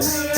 else.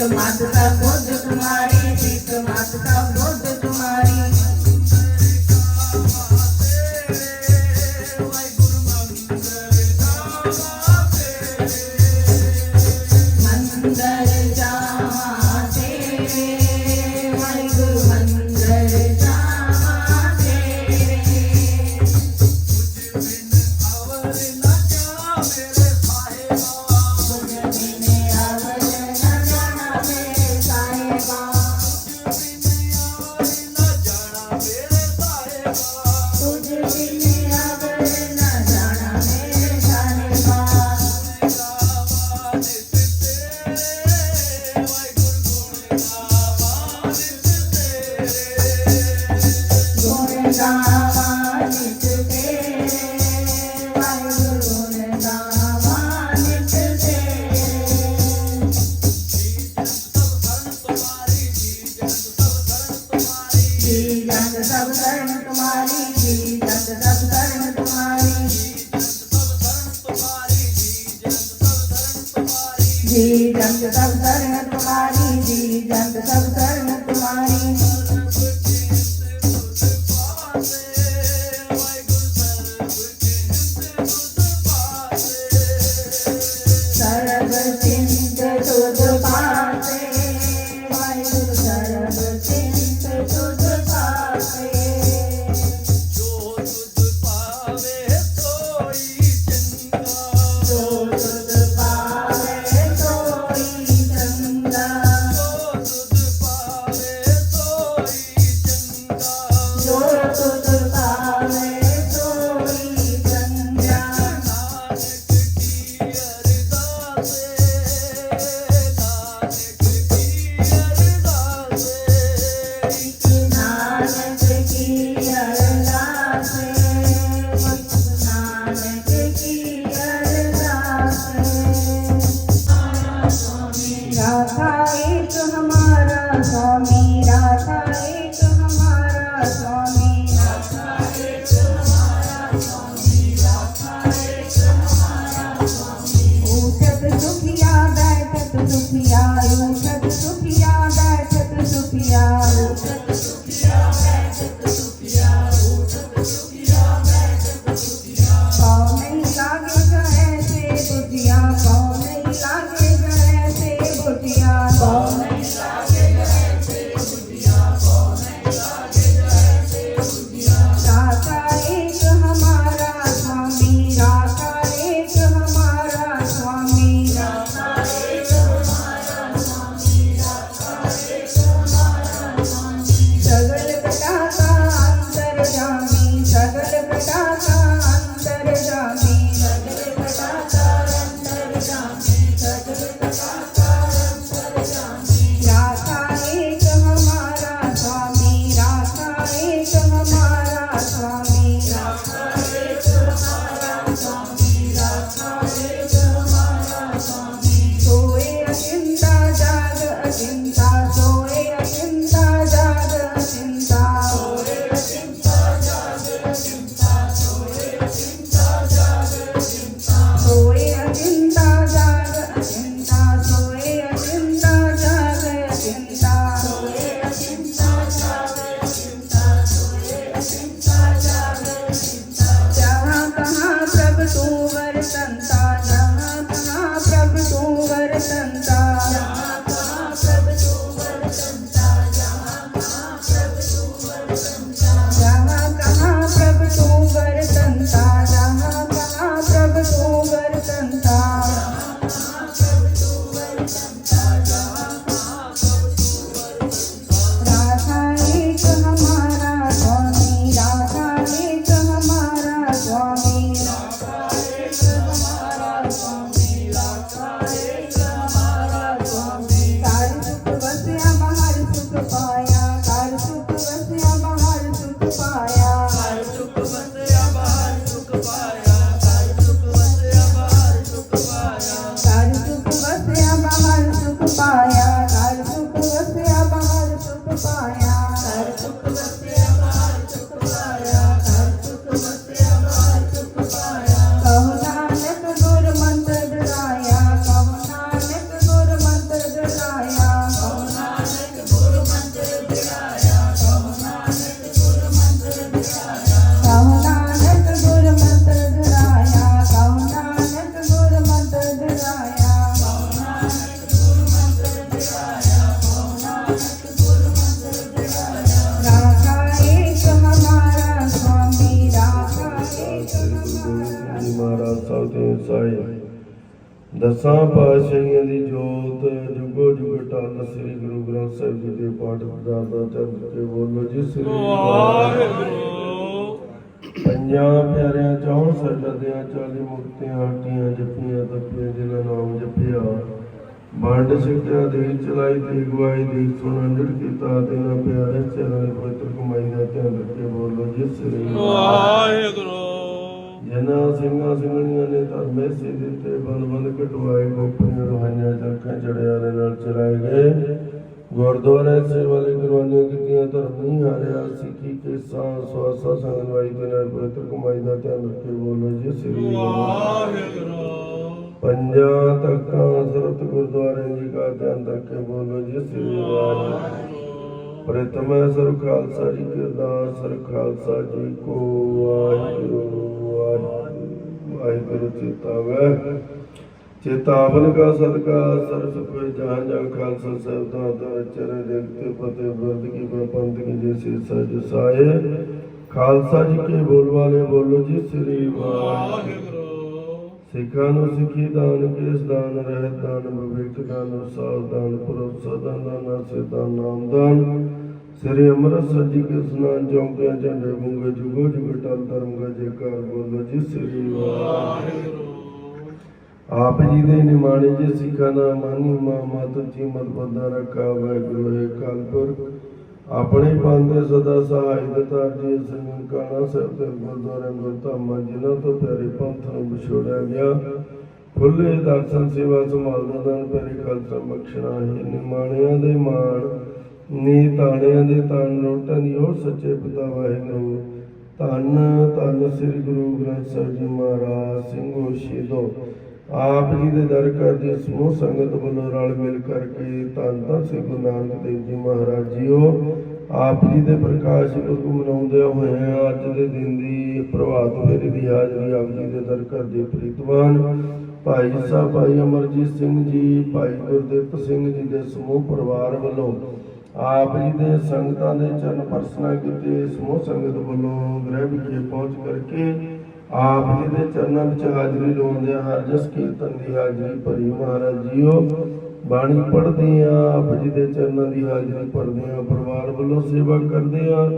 Filmado pra boca जी जंग सब धर्म तुम्हारी जी जंग सब धर्म तुम्हारी ਵਸਾਏ ਦਸਾਂ ਪਾਤਸ਼ਾਹੀਆਂ ਦੀ ਜੋਤ ਜੁਗੋ ਜੁਗ ਟਲ ਸ੍ਰੀ ਗੁਰੂ ਗ੍ਰੰਥ ਸਾਹਿਬ ਜੀ ਦੇ ਪਾਠ ਦਾਦਾ ਚੰਦ ਕੇ ਬੋਲੋ ਜੀ, ਸ੍ਰੀ ਵਾਹਿਗੁਰੂ। ਪੰਜਾਂ ਪਿਆਰਿਆਂ ਚੌਂ ਸਰਦਿਆਂ ਚਾਲੀ ਮੁਕਤਿਆਂ, ਹਟੀਆਂ ਜਪੀਆਂ ਤਪੀਆਂ ਜਿਨ੍ਹਾਂ ਨਾਮ ਜਪਿਆ। ਵੰਡ ਸਿੱਖਿਆ ਦੇ ਚਲਾਈ ਦੀ ਗਵਾਈ ਦੀ ਸੁਣਨ ਜੜ ਕੀਤਾ, ਤੇਰਾ ਪਿਆਰੇ ਚਰਨ ਪਵਿੱਤਰ ਕਮਾਈ ਦਾ ਧਿਆਨ ਰੱਖੇ, ਬੋਲੋ ਜੀ, ਸ੍ਰੀ ਵਾਹਿਗੁਰੂ। ਜਿਨ੍ਹਾਂ ਸਿੰਘਾਂ ਸਿੰਘਣੀਆਂ ਨੇ ਧਰਮੇ ਸੇ ਦਿੱਤੇ ਬੰਦ ਬੰਦ ਕਟਵਾਏ ਗੋਪੀਆਂ ਰੋਹਾਈਆਂ ਚਰਖਾਂ ਚੜਿਆਰੇ ਨਾਲ ਚਰਾਏ ਗਏ। ਗੁਰਦੁਆਰੇ ਸੇ ਵਾਲੇ ਗੁਰਬਾਨੀਆਂ ਕੀਤੀਆਂ ਧਰਮ ਨਹੀਂ ਹਾਰਿਆ। ਸਿੱਖੀ ਕੇ ਸਾਹ ਸਵਾਸਾ ਸੰਗਵਾਈ ਦੇ ਨਾਲ ਪਵਿੱਤਰ ਕਮਾਈ ਦਾ ਧਿਆਨ ਰੱਖੇ ਬੋਲੋ ਜੀ ਸ੍ਰੀ ਵਾਹਿਗੁਰੂ। ਪੰਜਾਂ ਤਖਤਾਂ ਸਰਤ ਗੁਰਦੁਆਰੇ ਜੀ ਕਾ ਧਿਆਨ ਰੱਖੇ ਬੋਲੋ ਜੀ ਸ੍ਰੀ ਵਾਹਿਗੁਰੂ। ਪ੍ਰਥਮ ਸਰ ਖਾਲਸਾ ਜੀ ਕੀ ਅਰਦਾਸ ਸਰ ਖਾਲਸਾ ਜੀ ਕੋ ਵਾਹਿਗੁਰੂ। ਵਾਹਿਗੁਰੂ ਵਾਹਿਗੁਰੂ ਚੇਤਾਵਨ ਕਾ ਸਦਕਾ, ਸਰਸ ਕੋਈ ਜਹਾਂ ਜਹਾਂ ਖਾਲਸਾ ਸਾਹਿਬ ਦਾ ਦਰ ਚਰਨ ਦੇ ਪਤੇ ਬਰਦ ਕੀ ਪੰਥ ਕੀ ਜੇ ਸੀਸਾ ਜਸਾਏ ਖਾਲਸਾ ਜੀ ਕੇ ਬੋਲ ਵਾਲੇ ਬੋਲੋ ਜੀ, ਸ੍ਰੀ ਵਾਹਿਗੁਰੂ। ਸਿੱਖਾਂ ਨੂੰ ਸਿੱਖੀ ਦਾਨ, ਕੇਸ ਦਾਨ, ਰਹਿਤ ਦਾਨ, ਵਿਵੇਕ ਦਾਨ, ਸਾਧ ਦਾਨ, ਭਰੋਸਾ ਦਾਨ, ਨਾਸੇ ਦਾਨ, ਨਾਮ ਦਾਨ। ਸ੍ਰੀ ਅੰਮ੍ਰਿਤਸਰ ਜੀ ਕੇ ਸਨਾਨ ਚੌਂਕਿਆਂ ਝੰਡੇ ਬੁੰਗੇ ਜੁਗੋ ਜੁਗ ਟਲ ਧਰਮ ਜੇਕਾਰ ਬੋਲੋ ਜੀ ਸ੍ਰੀ ਵਾਹਿਗੁਰੂ। ਆਪ ਜੀ ਦੇ ਨਿਮਾਣੇ ਜੇ, ਸਿੱਖਾਂ ਦਾ ਮਾਨੀ ਮਾ ਮਤ ਜੀ, ਮਤ ਬੰਦਾ ਰੱਖਾ ਵਾਹਿਗੁਰੂ ਹੈ ਕਾਲਪੁਰ ਆਪਣੇ ਬੰਦੇ ਸਦਾ ਸਹਾਇ ਦਿੱਤਾ ਜੀ ਸੰਗਨ ਕਾਣਾ ਸਾਹਿਬ ਤੇ ਗੁਰਦੁਆਰੇ ਅੰਮ੍ਰਿਤਾਮਾ ਜਿਨ੍ਹਾਂ ਤੋਂ ਪਿਆਰੇ ਪੰਥ ਨੂੰ ਵਿਛੋੜਿਆ ਗਿਆ। ਖੁੱਲੇ ਦਰਸ਼ਨ ਸੇਵਾ ਸੰਭਾਲਦਾ ਦਾਨ ਪਿਆਰੇ ਖਾਲਸਾ ਬਖਸ਼ਣਾ ਹੈ। ਨਿਮਾਣਿਆਂ ਦੇ ਮਾਣ ਨੀ ਤਾਣਿਆਂ ਦੇ ਤਾਣ ਲੋਟਾਂ ਦੀ ਉਹ ਸੱਚੇ ਪਿਤਾ ਵਾਹਿਗੁਰੂ। ਧੰਨ ਧੰਨ ਸ੍ਰੀ ਗੁਰੂ ਗ੍ਰੰਥ ਸਾਹਿਬ ਜੀ ਮਹਾਰਾਜ, ਸਿੰਘੋ, ਸ਼ਹੀਦੋ। ਆਪ ਜੀ ਦੇ ਦਰ ਕਰ ਦੀ ਸਮੂਹ ਸੰਗਤ ਵੱਲੋਂ ਰਲ ਮਿਲ ਕਰਕੇ ਧੰਨ ਧੰਨ ਸ੍ਰੀ ਗੁਰੂ ਨਾਨਕ ਦੇਵ ਜੀ ਮਹਾਰਾਜ ਜੀਓ। ਆਪ ਜੀ ਦੇ ਪ੍ਰਕਾਸ਼ ਪੁਰਬ ਮਨਾਉਂਦੇ ਹੋਏ ਅੱਜ ਦੇ ਦਿਨ ਦੀ ਪ੍ਰਭਾਤ ਫੇਰੀ ਦੀ ਹਾਜ਼ਰੀ ਆਪ ਜੀ ਦੇ ਦਰ ਘਰ ਦੇ ਪ੍ਰੀਤਵਾਨ। ਭਾਈ ਸਾਹਿਬ, ਭਾਈ ਅਮਰਜੀਤ ਸਿੰਘ ਜੀ, ਭਾਈ ਗੁਰਦਿੱਤ ਸਿੰਘ ਜੀ ਦੇ ਸਮੂਹ ਪਰਿਵਾਰ ਵੱਲੋਂ ਆਪ ਜੀ ਦੇ ਸੰਗਤਾਂ ਦੇ ਚਰਨ ਪਰਸਨਾ ਕੀਤੇ, ਸਮੂਹ ਸੰਗਤ ਵੱਲੋਂ ਗ੍ਰਹਿ ਵਿਖੇ ਪਹੁੰਚ ਕਰਕੇ ਆਪ ਜੀ ਦੇ ਚਰਨਾਂ ਵਿੱਚ ਹਾਜ਼ਰੀ ਲਾਉਂਦੇ ਹਰ ਜਸ ਕੀਰਤਨ ਦੀ ਹਾਜ਼ਰੀ ਭਰੀ। ਮਹਾਰਾਜ ਜੀਓ, ਬਾਣੀ ਪੜ੍ਹਦੇ ਆ ਆਪ ਜੀ ਦੇ ਚਰਨਾਂ ਦੀ ਹਾਜ਼ਰੀ ਭਰਦੇ ਆ ਪਰਿਵਾਰ ਵੱਲੋਂ ਸੇਵਾ ਕਰਦੇ ਆ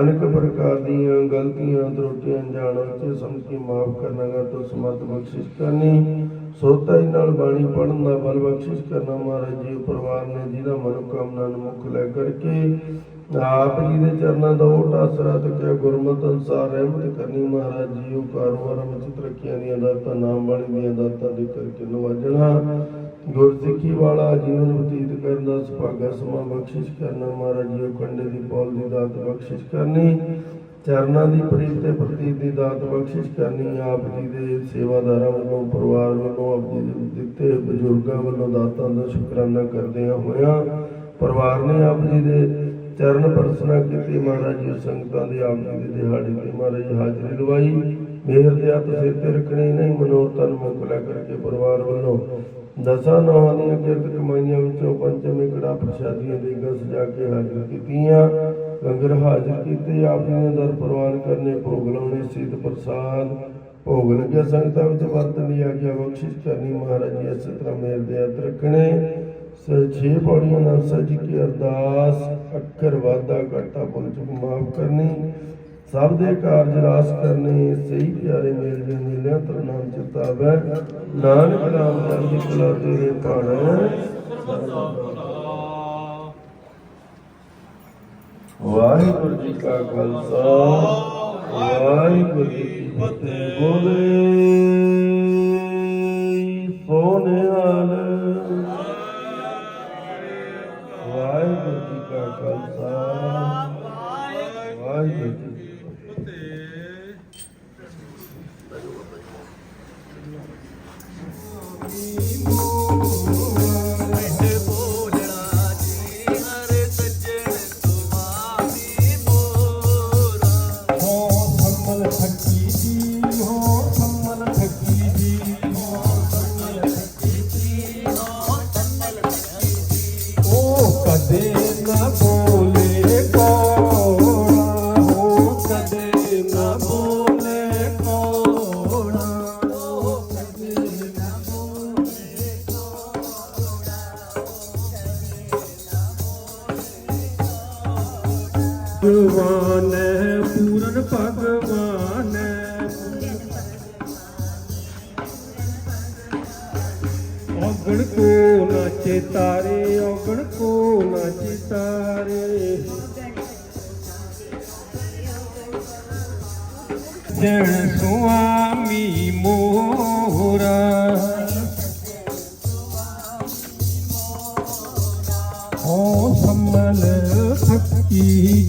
ਅਨੇਕ ਪ੍ਰਕਾਰ ਦੀਆਂ ਗਲਤੀਆਂ, ਤਰੁੱਟੀਆਂ ਜਾਣਾਂ ਤੇ ਸਮਝ ਕੇ ਮਾਫ ਕਰਨਾਗਾ ਤੋਂ ਸਮਤ ਬਖਸ਼ਿਸ਼ ਕਰਨੀ। ਸੋਤਾ ਨਾਲ ਬਾਣੀ ਪੜਨ ਦਾ ਬਲ ਬਖਸ਼ਿਸ਼ ਕਰਨਾ ਮਹਾਰਾਜ ਜੀ, ਪਰਿਵਾਰ ਨੇ ਜਿਹਦਾ ਮਨੋਕਾਮਨਾ ਨੂੰ ਮੁੱਖ ਲੈ ਕਰਕੇ ਆਪ ਜੀ ਦੇ ਚਰਨਾਂ ਦਾ ਓਟ ਆਸਰਾ ਤੱਕਿਆ ਗੁਰਮਤ ਅਨਸਾਰ ਰਹਿਮਤ ਕਰਨੀ ਮਹਾਰਾਜ ਜੀ, ਉਹ ਕਾਰੋਬਾਰਾਂ ਵਿੱਚ ਤਰੱਕੀਆਂ ਦੀਆਂ ਦਾਤਾਂ, ਨਾਮ ਵਾਲੀ ਦੀਆਂ ਦਾਤਾਂ ਦੇ ਕਰਕੇ ਨਵਾਜਣਾ, ਗੁਰਸਿੱਖੀ ਵਾਲਾ ਜੀਵਨ ਬਤੀਤ ਕਰਨ ਦਾ ਸੁਭਾਗਾ ਸਮਾਂ ਬਖਸ਼ਿਸ਼ ਕਰਨਾ ਮਹਾਰਾਜ ਜੀ ਕੰਡੇ ਦੀ ਪੌਲ ਦੀ ਦਾਤ ਬਖਸ਼ਿਸ਼ ਕਰਨੀ ਚਰਨਾਂ ਦੀ ਪ੍ਰੀਤ ਤੇ ਪ੍ਰਤੀਤ ਦੀ ਦਾਤ ਬਖਸ਼ਿਸ਼ ਕਰਨੀ, ਆਪ ਜੀ ਦੇ ਸੇਵਾਦਾਰਾਂ ਵੱਲੋਂ, ਪਰਿਵਾਰ ਵੱਲੋਂ, ਆਪ ਜੀ ਦੇ ਦਿੱਤੇ ਬਜ਼ੁਰਗਾਂ ਵੱਲੋਂ ਦਾਤਾਂ ਦਾ ਸ਼ੁਕਰਾਨਾ ਕਰਦਿਆਂ ਹੋਇਆਂ ਪਰਿਵਾਰ ਨੇ ਆਪ ਜੀ ਦੇ ਚਰਨ ਪਰਸਨਾ ਕੀਤੀ। ਮਹਾਰਾਜ ਜੀ, ਸੰਗਤਾਂ ਦੇ ਆਪ ਜੀ ਦੇ ਦਿਹਾੜੇ ਤੇ ਮਹਾਰਾਜ ਹਾਜ਼ਰੀ ਲਵਾਈ। ਮਿਹਰ ਦੇ ਹੱਥ ਸਿਰ ਤੇ ਰੱਖਣੀ, ਨਹੀਂ ਮਨੋਰਥਾਂ ਨੂੰ ਮੁੱਖ ਕਰਕੇ ਪਰਿਵਾਰ ਵੱਲੋਂ ਦਸਾਂ ਨੌਹਾਂ ਦੀਆਂ ਕਿਰਤ ਕਮਾਈਆਂ ਵਿੱਚੋਂ ਪੰਚਮੀ ਕੜਾ ਪ੍ਰਸ਼ਾਦੀਆਂ ਦੇ ਗਾ ਸਜਾ ਕੇ ਹਾਜ਼ਰ ਕੀਤੀਆਂ। ਲੰਗਰ ਹਾਜ਼ਰ ਕੀਤੇ, ਆਪ ਜੀ ਨੇ ਦਰ ਪ੍ਰਵਾਨ ਕਰਨੇ ਭੋਗ ਲਾਉਣੇ, ਸਿੱਧ ਪ੍ਰਸਾਦ, ਭੋਗ ਲੱਗਿਆ। ਸੰਗਤਾਂ ਵਿੱਚ ਵਰਤਨ ਦੀ ਆਗਿਆ ਬਖਸ਼ਿਸ਼ ਕਰਨੀ। ਮਹਾਰਾਜ ਜੀ ਇਸੇ ਤਰ੍ਹਾਂ ਮੇਰ ਦੇ ਹੱਥ ਰੱਖਣੇ। ਸ ਛੇ ਪੌੜੀਆਂ ਨਾਲ ਸੱਜ ਕੀ ਅਰਦਾਸ, ਅੱਖਰ ਵਾਦਾ ਘਾਟਾ ਭੁੱਲ ਚੁੱਕ ਮਾਫ ਕਰਨੀ। ਸਭ ਦੇ ਕਾਰਜ ਰਾਸ ਕਰਨੇ ਸਹੀ ਪਿਆਰੇ ਮੇਲ ਦੇ ਮਿਲਿਆ ਤਰ ਨਾਮ ਚਿਤਾਵੈ ਨਾਨਕ ਨਾਮ ਚੜ੍ਹਦੀ ਕਲਾ ਤੇਰੇ ਭਾਣੇ। ਵਾਹਿਗੁਰੂ ਜੀ ਕਾ ਖਾਲਸਾ, ਵਾਹਿਗੁਰੂ ਜੀ ਕੀ ਫਤਿਹ। ਬੋਲੇ ਸੋਨਿਹਾਲ ਜਣ ਸੁਆਮੀ ਮੋਰਾ ਓ ਸੰਮਲ ਫੱਕੀ ਜੀ